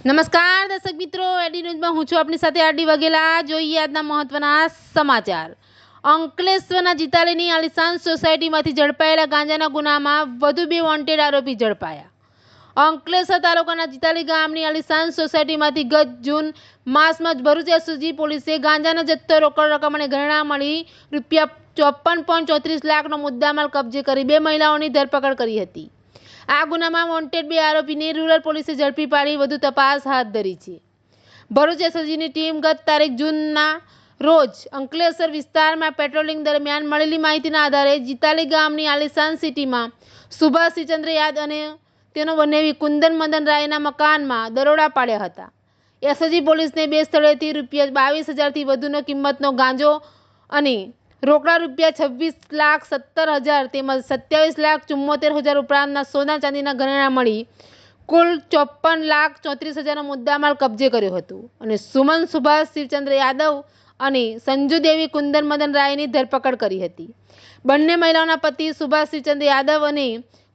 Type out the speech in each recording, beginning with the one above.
નમસ્કાર, દર્શક મિત્રો. એડી ન્યૂઝમાં હું છું આપની સાથે આરડી વઘેલા. જોઈએ આજના મહત્વના સમાચાર. અંકલેશ્વરના જીતાલીની આલિશાન સોસાયટીમાંથી ઝડપાયેલા ગાંજાના ગુનામાં વધુ બે વોન્ટેડ આરોપી ઝડપાયા. અંકલેશ્વર તાલુકાના જીતાલી ગામની આલિશાન સોસાયટીમાંથી ગત જૂન માસમાં જ ભરૂચ એસઓજી પોલીસે ગાંજાનો જથ્થો રોકડ રકમ અને ઘરેણાં મળી રૂપિયા ચોપન પોઈન્ટ ચોત્રીસ લાખનો મુદ્દામાલ કબજે કરી બે મહિલાઓની ધરપકડ કરી હતી. આ ગુનામાં વોન્ટેડ બે આરોપીને રૂરલ પોલીસે ઝડપી પાડી, વધુ તપાસ હાથ ધરી છે. ભરૂચ એસઓજીની ટીમ ગત તારીખ જૂનના રોજ અંકલેશ્વર વિસ્તારમાં પેટ્રોલિંગ દરમિયાન મળેલી માહિતીના આધારે જીતાલી ગામની આલિશાન સિટીમાં સુભાષચંદ્ર યાદ અને તેનો બનેવી કુંદન મદન રાયના મકાનમાં દરોડા પાડ્યા હતા. એસઓજી પોલીસને બે સ્થળેથી રૂપિયા બાવીસ હજારથી વધુનો કિંમતનો ગાંજો અને રોકડા રૂપિયા છવ્વીસ લાખ સત્તર હજાર તેમજ સત્યાવીસ લાખ ચુમ્મોતેર હજાર ઉપરાંતના સોના ચાંદીના ઘરેણાં મળી કુલ ચોપન લાખ ચોત્રીસ હજારનો મુદ્દામાલ કબજે કર્યો હતો. અને સુમન સુભાષ શિવચંદ્ર યાદવ અને સંજુ દેવી કુંદન મદન રાયની ધરપકડ કરી હતી. બંને મહિલાઓના પતિ સુભાષ શિવચંદ્ર યાદવ અને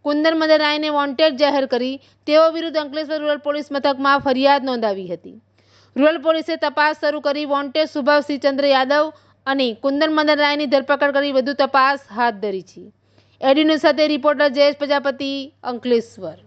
કુંદન મદન રાયને વોન્ટેડ જાહેર કરી તેઓ વિરુદ્ધ અંકલેશ્વર રૂરલ પોલીસ મથકમાં ફરિયાદ નોંધાવી હતી. રૂરલ પોલીસે તપાસ શરૂ કરી વોન્ટેડ સુભાષ શ્રીચંદ્ર યાદવ અને કુંદન મદન રાયની ધરપકડ કરી વધુ તપાસ હાથ ધરી છે. એડીન્યૂઝ સાથે રિપોર્ટર જયેશ પ્રજાપતિ અંકલેશ્વર.